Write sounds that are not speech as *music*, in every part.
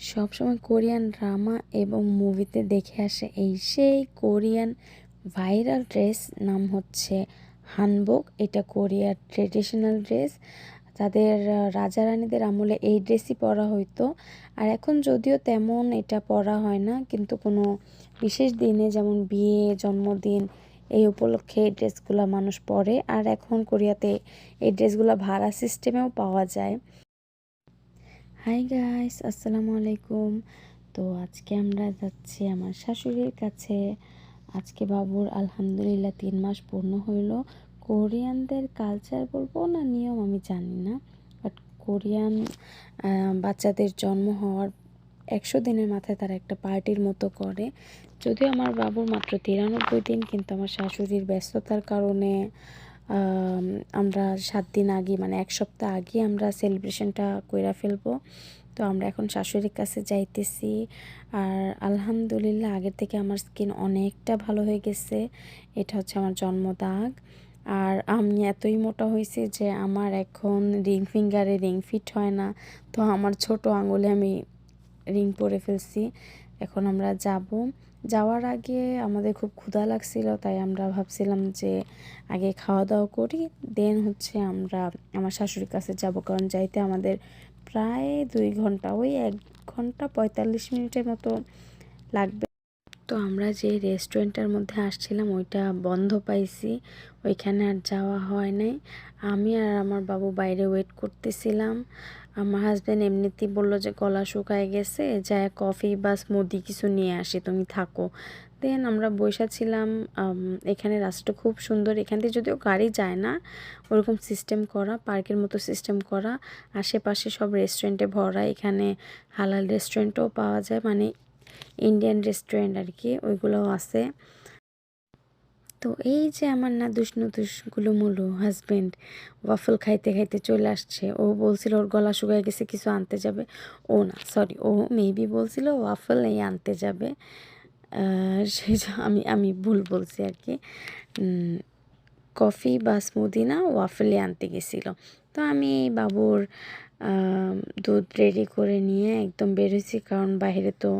সবসময় Korean drama এবং মুভিতে দেখে আসে এই সেই কোরিয়ান ভাইরাল ড্রেস, নাম হচ্ছে হানবক এটা কোরিয়ার ট্রেডিশনাল ড্রেস। তাদের রাজা রানীদের আমলে এই ড্রেসই পরা হইতো। আর এখন যদিও তেমন এটা পরা হয় না, কিন্তু কোনো বিশেষ দিনে যেমন বিয়ে, জন্মদিন এই উপলক্ষে এই ড্রেসগুলো মানুষ পরে। আর এখন কোরিয়াতে এই ড্রেসগুলো ভাড়া সিস্টেমেও পাওয়া যায়। হাই গাইস আসসালামু আলাইকুম। তো আজকে আমরা যাচ্ছি আমার শাশুড়ির কাছে। আজকে বাবুর আলহামদুলিল্লাহ তিন মাস পূর্ণ হইল। কোরিয়ানদের কালচার বলব না নিয়ম আমি জানি না। বাট কোরিয়ান বাচ্চাদের জন্ম হওয়ার একশো দিনের মাথায় তারা একটা পার্টির মতো করে। যদিও আমার বাবুর মাত্র তিরানব্বই দিন, কিন্তু আমার শাশুড়ির ব্যস্ততার কারণে আমরা সাত দিন আগে মানে এক সপ্তাহ আগে আমরা সেলিব্রেশনটা কইরা ফেলব। তো আমরা এখন শাশুড়ির কাছে যাইতেছি। আর আলহামদুলিল্লাহ, আগের থেকে আমার স্কিন অনেকটা ভালো হয়ে গেছে। এটা হচ্ছে আমার জন্ম দাগ আর আমি এতই মোটা হয়েছি যে আমার এখন রিং ফিঙ্গারে রিং ফিট হয় না। তো আমার ছোট আঙুলে আমি রিং পরে ফেলছি। এখন আমরা যাব। যাওয়ার আগে আমাদের খুব ক্ষুধা লাগছিল, তাই আমরা ভাবছিলাম যে আগে খাওয়া দাওয়া করি, দেন হচ্ছে আমরা আমার শাশুড়ির কাছে যাব। কারণ যাইতে আমাদের প্রায় দুই ঘণ্টা, ওই এক ঘণ্টা পঁয়তাল্লিশ মিনিটের মতো লাগবে। তো আমরা যে রেস্টুরেন্টের মধ্যে আসছিলাম, ওইটা বন্ধ পাইছি, ওইখানে আর যাওয়া হয় নাই। আমি আর আমার বাবু বাইরে ওয়েট করতেছিলাম। আমার হাজব্যান্ড এমনিতেই বলল যে, গলা শুকায় গেছে যায় কফি বা স্মুদি কিছু নিয়ে আসি, তুমি থাকো। দেন আমরা বসে ছিলাম এখানে রাস্তা খুব সুন্দর। এখান থেকে যদিও গাড়ি যায় না, ওরকম সিস্টেম করা পার্কের মতো সিস্টেম করা। আশেপাশে সব রেস্টুরেন্টে ভরা, এখানে হালাল রেস্টুরেন্টও পাওয়া যায় মানে ইন্ডিয়ান রেস্টুরেন্ট আর কি, ওইগুলোও আছে। তো এই যে আমার নাদুস নুদুস গুলুমুলু হাজবেন্ড ওয়াফল খাইতে খাইতে চলে আসছে, ও বলছিল ওর গলা শুকায় গেছে, কিছু আনতে যাবে। ও না সরি ও মেবি বলছিল ওয়াফল এই আনতে যাবে। সেই আমি আমি ভুল বলছি আর কি। কফি বা স্মুদি না ওয়াফেলে আনতে গেছিল। তো আমি বাবুর দুধ রেডি করে নিয়ে একদম বেরোইছি কারণ বাইরে তো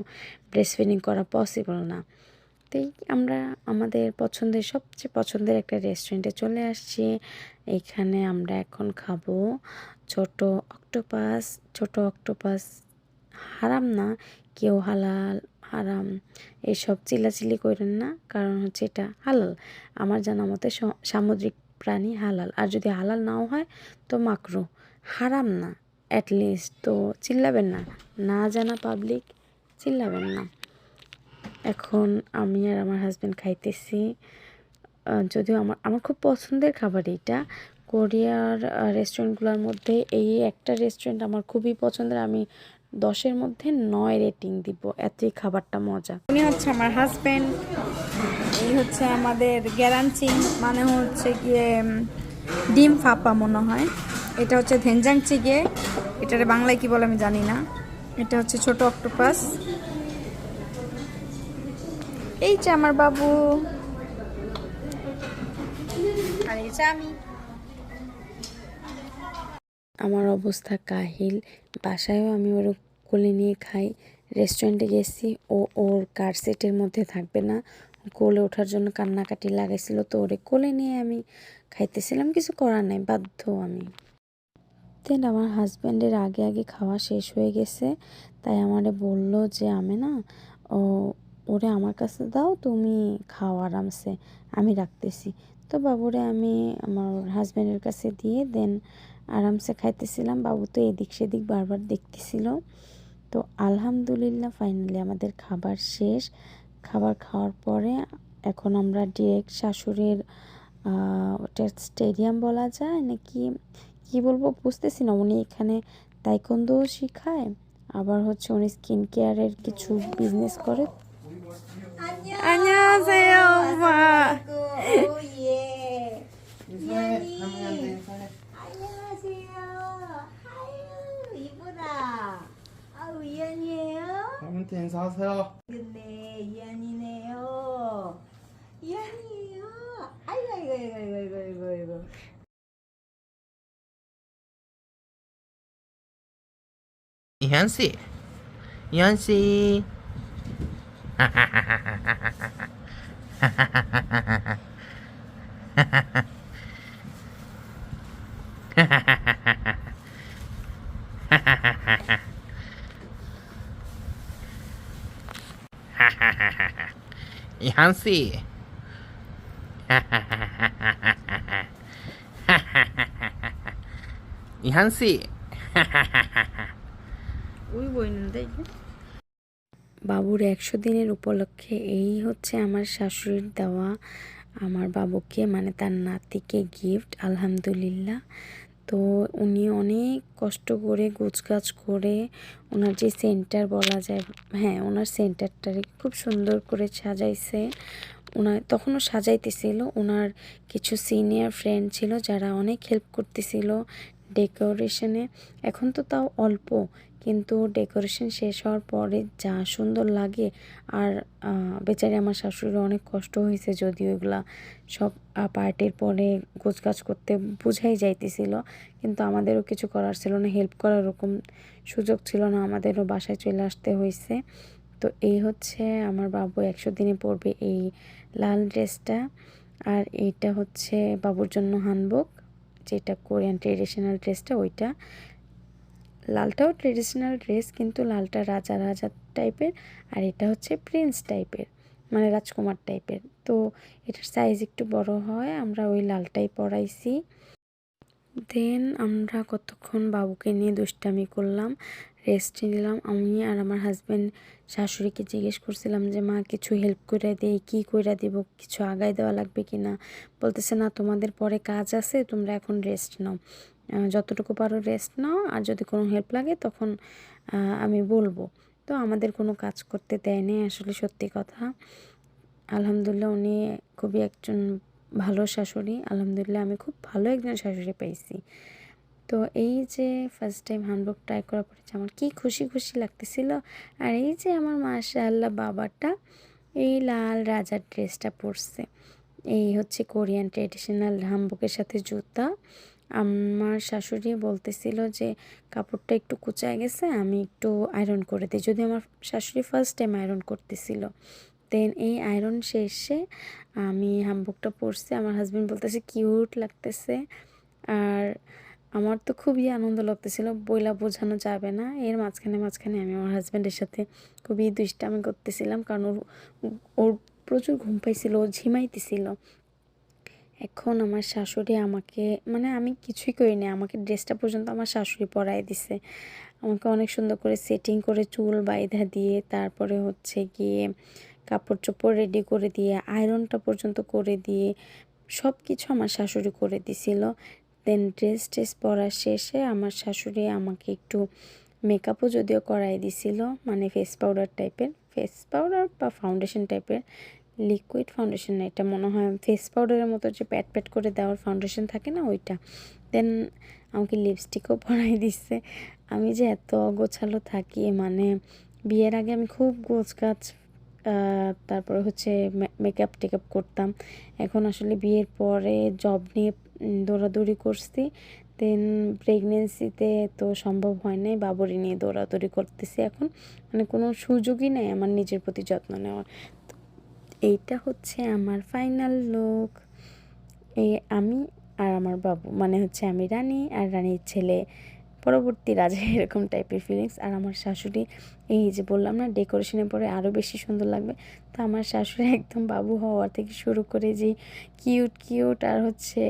ব্রেস্ট ফিডিং করা পসিবল না। তাই আমরা আমাদের পছন্দের, সবচেয়ে পছন্দের একটা রেস্টুরেন্টে চলে আসছি। এখানে আমরা এখন খাব ছোট অক্টোপাস ছোট অক্টোপাস হারাম না, কেউ হালাল, হারাম, এসব চিল্লাচিল্লি করেন না, কারণ হচ্ছে এটা হালাল। আমার জানা মতে সামুদ্রিক প্রাণী হালাল। আর যদি হালাল নাও হয় তো মাকরু। হারাম না অ্যাটলিস্ট তো চিল্লাবেন না। না জানা পাবলিক চিল্লাবেন না। এখন আমি আর আমার হাজব্যান্ড খাইতেছি। যদিও আমার আমার খুব পছন্দের খাবার এইটা। কোরিয়ার রেস্টুরেন্টগুলোর মধ্যে এই একটা রেস্টুরেন্ট আমার খুবই পছন্দের। আমি দশের মধ্যে নয় রেটিং দিব। এতই খাবারটা মজা। উনি হচ্ছে আমার হাজব্যান্ড এই হচ্ছে আমাদের গ্যারাঞ্চিং মানে হচ্ছে গিয়ে ডিম ফাপা মনে হয়। এটা হচ্ছে ধেনজাং চিগে এটার বাংলায় কি বলে আমি জানি না। এটা হচ্ছে ছোট অক্টোপাস এই যে আমার বাবু। আর এই যে আমি। আমার অবস্থা কাহিল। বাসায়ও আমি ওর কোলে নিয়ে খাই। রেস্টুরেন্টে গেছি। ও ওর কার সেটের মধ্যে থাকবে না। কোলে ওঠার জন্য কান্নাকাটি লাগাইছিল তো ওরে কোলে নিয়ে আমি খাইতেছিলাম। কিছু করার নাই বাধ্য আমি। দেন আমার হাজব্যান্ডের আগে আগে খাওয়া শেষ হয়ে গেছে। তাই আমারে বলল যে আমি না ও ওরে আমার কাছে দাও, তুমি খাও আরামসে, আমি রাখতেছি। তো বাবুরে আমি আমার হাজব্যান্ডের কাছে দিয়ে দেন, আরামসে খাইতেছিলাম। বাবু তো এদিক সেদিক বারবার দেখতেছিল। তো আলহামদুলিল্লাহ ফাইনালি আমাদের খাবার শেষ। খাবার খাওয়ার পরে এখন আমরা ডিরেক্ট শাশুড়ির ওটা স্টেডিয়াম বলা যায় নাকি, কি বলব বুঝতেছি না। উনি এখানে তাইকোন্ডো শিখায়, আবার হচ্ছে উনি স্কিন কেয়ারের কিছু বিজনেস করে। 안녕하세요 엄마 오예. 이현이. 안녕하세요. 아유 이쁘다. 아우 이현이에요? 할머니한테 인사하세요. 근데 이현이네요. 이현이에요. 아이고 아이고 아이고 아이고 아이고 아이고. 이현 씨, ইয়ানসি ইয়ানসি ইহানসি ওই বই না দেখি বাবুর একশো দিনের উপলক্ষে এই হচ্ছে আমার শাশুড়ির দেওয়া আমার বাবুকে মানে তার নাতিকে গিফট আলহামদুলিল্লাহ। তো উনি অনেক কষ্ট করে, গোছগাছ করে ওনার যে সেন্টার বলা যায় হ্যাঁ ওনার সেন্টারটারে খুব সুন্দর করে সাজাইছে। ওনার তখনও সাজাইতেছিল, ওনার কিছু সিনিয়র ফ্রেন্ড ছিল যারা অনেক হেল্প করতেছিল ডেকোরেশনে। এখন তো তাও অল্প, কিন্তু ডেকোরেশন শেষ হওয়ার পরে যা সুন্দর লাগে। আর বেচারি আমার শাশুড়ির অনেক কষ্ট হয়েছে যদিও এগুলা সব পার্টির পরে গোছগাছ করতে বোঝাই যাইতেছিল, কিন্তু আমাদেরও কিছু করার ছিল না, হেল্প করার ওরকম সুযোগ ছিল না, আমাদেরও বাসায় চলে আসতে হয়েছে তো এই হচ্ছে আমার বাবু একশো দিনে পড়বে এই লাল ড্রেসটা, আর এইটা হচ্ছে বাবুর জন্য হানবক যেটা কোরিয়ান ট্রেডিশনাল ড্রেসটা ওইটা। লালটাও ট্রেডিশনাল ড্রেস কিন্তু লালটা রাজা রাজা টাইপের আর এটা হচ্ছে প্রিন্স টাইপের মানে রাজকুমার টাইপের। তো এটার সাইজ একটু বড় হয়, আমরা ওই লালটাই পরাইছি। দেন আমরা কতক্ষণ বাবুকে নিয়ে দুষ্টামি করলাম রেস্ট নিলাম। আমি আর আমার হাজব্যান্ড শাশুড়িকে জিজ্ঞেস করছিলাম যে, মা, কিছু হেল্প করে দেই কী করে দিব? কিছু আগায় দেওয়া লাগবে কি না? বলতেছে, না, তোমাদের পরে কাজ আছে, তোমরা এখন রেস্ট নাও। যতটুকু পারো রেস্ট নাও, আর যদি কোনো হেল্প লাগে তখন আমি বলব। তো আমাদের কোনো কাজ করতে দেয়নি আসলে সত্যি কথা। আলহামদুলিল্লাহ, উনি খুবই একজন ভালো শাশুড়ি, আলহামদুলিল্লাহ আমি খুব ভালো একজন শাশুড়ি পাইছি তো এই যে ফার্স্ট টাইম হ্যান্ডবুক ট্রাই করার পরে আমার কী খুশি খুশি লাগতেছিল, আর এই যে আমার মাশাআল্লাহ বাবাটা এই লাল রাজার ড্রেসটা পরছে। এই হচ্ছে কোরিয়ান ট্রেডিশনাল হামবুকের সাথে জুতা। আমার শাশুড়ি বলতেছিল যে, কাপড়টা একটু কুচায় গেছে, আমি একটু আয়রন করে দিই। যদি আমার শাশুড়ি ফার্স্ট টাইম আয়রন করতেছিল। দেন এই আয়রন শেষে আমি হামবুকটা পরছি। আমার হাজব্যান্ড বলতেছে কিউট লাগতেছে। আর আমার তো খুবই আনন্দ লাগতেছিল, বইলা বোঝানো যাবে না। এর মাঝখানে মাঝখানে আমি আমার হাজব্যান্ডের সাথে খুবই দুষ্টামি করতেছিলাম, কারণ ওর ওর প্রচুর ঘুম পাইছিল, ও ঝিমাইতেছিল। এখন আমার শাশুড়ি আমাকে মানে আমি কিছুই করিনি আমাকে ড্রেসটা পর্যন্ত আমার শাশুড়ি পরাই দিছে। আমাকে অনেক সুন্দর করে সেটিং করে চুল বাইধা দিয়ে, তারপরে হচ্ছে গিয়ে কাপড় চোপড় রেডি করে দিয়ে আয়রনটা পর্যন্ত করে দিয়ে সব কিছু আমার শাশুড়ি করে দিছিল। দেন ড্রেস ট্রেস পরা শেষে আমার শাশুড়ি আমাকে একটু মেকআপও যদিও করাই দিছিল মানে ফেস পাউডার টাইপের ফেস পাউডার বা ফাউন্ডেশন টাইপের লিকুইড ফাউন্ডেশন না এটা মনে হয় ফেস পাউডারের মতো যে প্যাট প্যাট করে দেওয়ার ফাউন্ডেশন থাকে না ওইটা। দেন আমাকে লিপস্টিকও পরাই দিচ্ছে আমি যে এত অগোছালো থাকি মানে বিয়ের আগে আমি খুব গোছগাছ আহ, তারপরে হচ্ছে মেকআপ টেকআপ করতাম। এখন আসলে বিয়ের পরে জব নিয়ে দৌড়াদৌড়ি করছি। দেন প্রেগনেন্সিতে তো সম্ভব হয় নাই, বাবুরি নিয়ে দৌড়াদৌড়ি করতেছি এখন। মানে কোনো সুযোগই নেই আমার নিজের প্রতি যত্ন নেওয়ার। এইটা হচ্ছে আমার ফাইনাল লুক এই আমি আর আমার বাবু মানে হচ্ছে আমি রানী, আর রানীর ছেলে পরবর্তী রাজা *laughs* এরকম টাইপের ফিলিংস আর আমার শাশুড়ি, এই যে বললাম না ডেকোরেশনের পরে আরও বেশি সুন্দর লাগবে। তো আমার শাশুড়ি *laughs* একদম বাবু হওয়ার থেকে শুরু করে যে কিউট কিউট আর হচ্ছে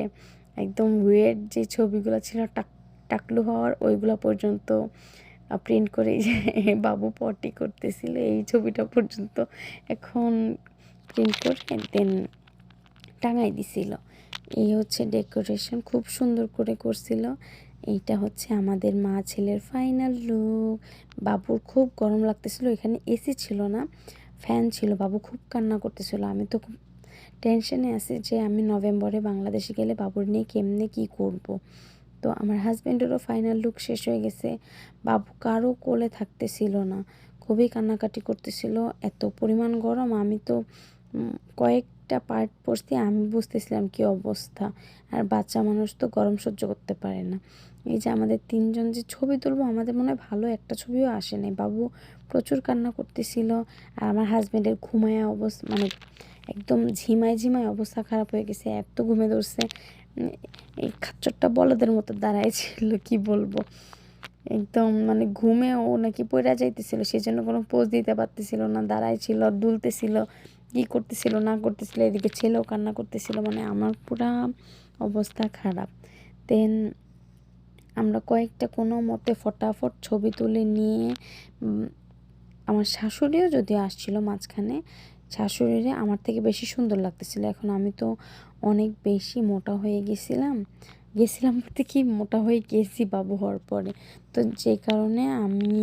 একদম ওয়েট যে ছবিগুলো ছিল, টাক, টাকলু হওয়ার, ওইগুলো পর্যন্ত প্রিন্ট করে যে *laughs* বাবু পটি করতেছিল, এই ছবিটা পর্যন্ত এখন প্রিন্ট করে দেন টাঙাই দিছিল। এই হচ্ছে ডেকোরেশন খুব সুন্দর করে করছিল। এইটা হচ্ছে আমাদের মা ছেলের ফাইনাল লুক বাবুর খুব গরম লাগতেছিল, এখানে এসি ছিল না ফ্যান ছিল। বাবু খুব কান্না করতেছিল। আমি তো খুব টেনশনে আছি যে আমি নভেম্বরে বাংলাদেশে গেলে বাবুর নিয়ে কেমনে কি করব। তো আমার হাজব্যান্ডেরও ফাইনাল লুক শেষ হয়ে গেছে। বাবু কারও কোলে থাকতেছিল না, খুবই কান্নাকাটি করতেছিল। এত পরিমাণ গরম, আমি তো কয়েকটা পার্ট পড়ছি, আমি বুঝতেছিলাম কি অবস্থা। আর বাচ্চা মানুষ তো গরম সহ্য করতে পারে না। এই যে আমাদের তিনজন যে ছবি তুলবো, আমাদের মনে হয় ভালো একটা ছবিও আসে নাই। বাবু প্রচুর কান্না করতেছিল, আর আমার হাজব্যান্ডের ঘুমায় অবস্থা মানে একদম ঝিমায় ঝিমায় অবস্থা খারাপ হয়ে গেছে, এত ঘুমে ধরছে। এই খাচ্চরটা বলদের মতো দাঁড়ায় ছিল, কি বলব। একদম মানে ঘুমে ও নাকি পড়া যাইতেছিল সেই জন্য কোনো পোজ দিতে পারতেছিল না, দাঁড়ায় ছিল, দুলতেছিল। কি করতেছিল, না করতেছিল, এদিকে ছেলেও কান্না করতেছিল মানে আমার পুরা অবস্থা খারাপ। দেন আমরা কয়েকটা কোনো মতে ফটাফট ছবি তুলে নিয়ে আমার শাশুড়িও যদিও আসছিল মাঝখানে, শাশুড়িরে আমার থেকে বেশি সুন্দর লাগতেছিল। এখন আমি তো অনেক বেশি মোটা হয়ে গেছিলাম। গেছিলাম বলতে কি, মোটা হয়ে গেছি বাবু হওয়ার পরে। তো যে কারণে আমি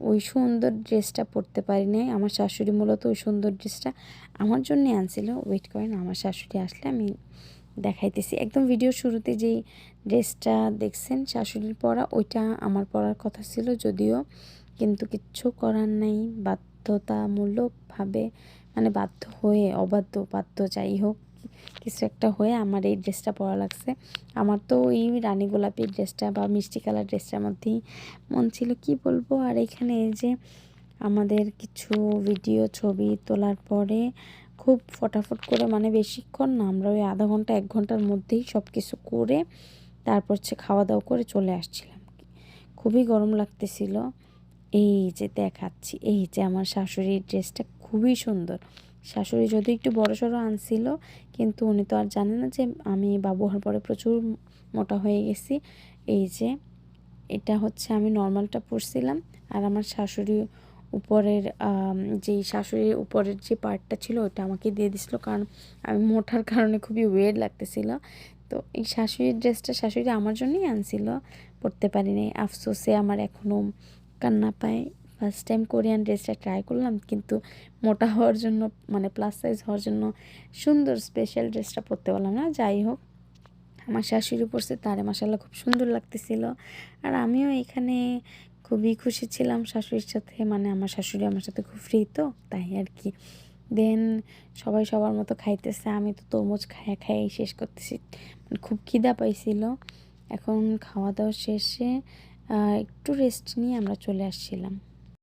ওই সুন্দর ড্রেসটা পরতে পারি নাই। আমার শাশুড়ি মূলত ওই সুন্দর ড্রেসটা আমার জন্যে আনছিল। ওয়েট করেন, আমার শাশুড়ি আসলে আমি দেখাইতেছি। একদম ভিডিও শুরুতে যেই ড্রেসটা দেখছেন, শাশুড়ির পরা, ওইটা আমার পরার কথা ছিল যদিও কিন্তু কিচ্ছু করার নাই। বাধ্যতামূলকভাবে মানে বাধ্য হয়ে অবাধ্য বাধ্য যাই হোক কিছু একটা হয়ে আমার এই ড্রেসটা পরা লাগছে। আমার তো ওই রানী গোলাপি ড্রেসটা বা মিষ্টি কালার ড্রেসটার মধ্যেই মন ছিল, কি বলব? আর এখানে এই যে আমাদের কিছু ভিডিও ছবি তোলার পরে খুব ফটাফট করে মানে বেশিক্ষণ না, আমরা ওই আধা ঘণ্টা, এক ঘণ্টার মধ্যেই সব কিছু করে তারপর হচ্ছে খাওয়া দাওয়া করে চলে আসছিলাম। খুবই গরম লাগতেছিল। এই যে দেখাচ্ছি, এই যে আমার শাশুড়ির ড্রেসটা খুবই সুন্দর। শাশুড়ি যদি একটু বড় সড়ো আনছিল, কিন্তু উনি তো আর জানে না যে আমি বাবু হওয়ার পরে প্রচুর মোটা হয়ে গেছি। এই যে, এটা হচ্ছে আমি নর্মালটা পরছিলাম আর আমার শাশুড়ি উপরের যেই শাশুড়ির উপরের যে পার্টটা ছিল ওটা আমাকে দিয়ে দিছিল কারণ আমি মোটার কারণে খুবই ওয়েট লাগতেছিল। তো এই শাশুড়ির ড্রেসটা শাশুড়ি আমার জন্যই আনছিল, পরতে পারিনি। আফসোসে আমার এখনও কান্না পায় ফার্স্ট টাইম কোরিয়ান ড্রেসটা ট্রাই করলাম, কিন্তু মোটা হওয়ার জন্য মানে প্লাস সাইজ হওয়ার জন্য সুন্দর স্পেশাল ড্রেসটা পরতে পারলাম না। যাই হোক, আমার শাশুড়ি পরছে, তারে মাসাল্লাহ খুব সুন্দর লাগতেছিল। আর আমিও এখানে খুবই খুশি ছিলাম শাশুড়ির সাথে মানে আমার শাশুড়ি আমার সাথে খুব ফ্রি তো, তাই আর কি। দেন সবাই সবার মতো খাইতেছে, আমি তো তরমুজ খায়া খাই শেষ করতেছি মানে খুব খিদা পাইছিল। এখন খাওয়া দাওয়া শেষে একটু রেস্ট নিয়ে আমরা চলে আসছিলাম।